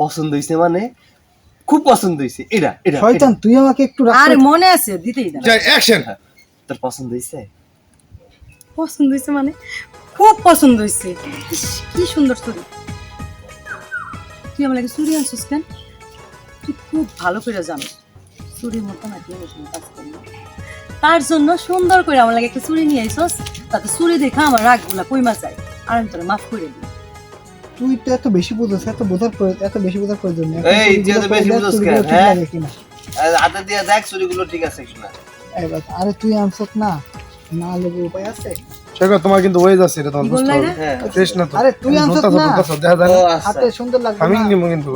পছন্দ হইছে মানে খুব পছন্দ হইছে। এটা এটা শয়তান তুই আমাকে একটু আর মনে আছে দিতেই না যাই অ্যাকশন তোর পছন্দ হইছে? পছন্দ হয়েছে মানে? খুব পছন্দ ইস, কি সুন্দর চুরি তুই আমার লাগে চুরি আনছিস কেন? তুই খুব ভালো করে জানিস চুরির মতো না কেউ এসে কাজ করি তার জন্য সুন্দর করে আমার লাগে একটা চুরি নিয়ে আইসস তাতে চুরি দেখা আমার রাগগুলা কইমা যায়। আর আমি তোরা মাফ করে দিই। তুই তো এত বেশি বুঝছিস এত বোঝার প্রয়োজন এত বেশি বোঝার প্রয়োজন নেই। এই, তুই এত বেশি বুঝোস কেন, হ্যাঁ? কিনা? দিয়ে দেখ চুরিগুলো ঠিক আছে কিনা। এবার আরে তুই আনছত না। না লেগে উপায় আছে? শেখো তোমার কিন্তু ওয়েজ আছে এটা তোমার বুঝতে হবে? হ্যাঁ না তো। আরে তুই আনছত না। দেখা যায় আচ্ছা। হাতে সুন্দর লাগবে আমি নিব কিন্তু।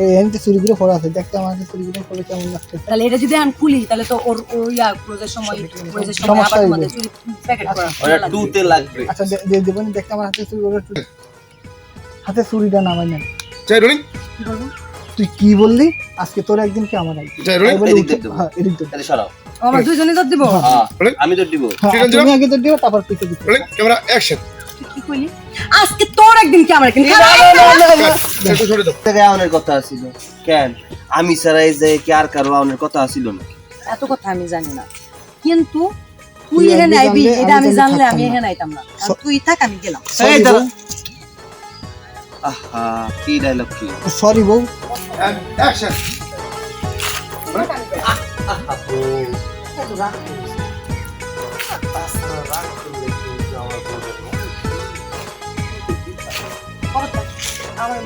এই এমনি চুরিগুলো পড়া আছে। দেখতে আমার চুরিগুলো পড়ে কেমন লাগছে? তাহলে এটা যদি আমি খুলি তাহলে তো ওর ইয়া ক্লোজের সময় ক্লোজের সময় আবার। তোমাদের চুরি প্যাকেট করা ওটা টুতে লাগবে। আচ্ছা দেবেন দেখতে আমার হাতে চুরিগুলো একটু হাতে চুরিটা নামাই নেন। রোলিং। তুই কি বললি? আজকে তোর একদিন কি আমার একদিন? রোলিং। এদিক দিয়ে হ্যাঁ এদিক দিয়ে। তাহলে সরাও। আমরা তো দিব? হ্যাঁ, আমি তো দিব। হ্যাঁ, তুমি আগে দিও তারপর পিছে দিতে রোলিং ক্যামেরা অ্যাকশন কি কইলি? আজকে তোর একদিন কি আমার একদিন? একটু সরে দাও। থেকে আউনের কথা আছিল। কেন? আমি ছাড়াই যে কি আর কারও আউনের কথা আছিল না এত কথা আমি জানি না। কিন্তু তুই এখানে আইবি এটা আমি জানলে আমি এখানে আইতাম না। তুই থাক আমি গেলাম। এই আহা কি ডায়লগ কি সরি বউ এন্ড অ্যাকশন আমার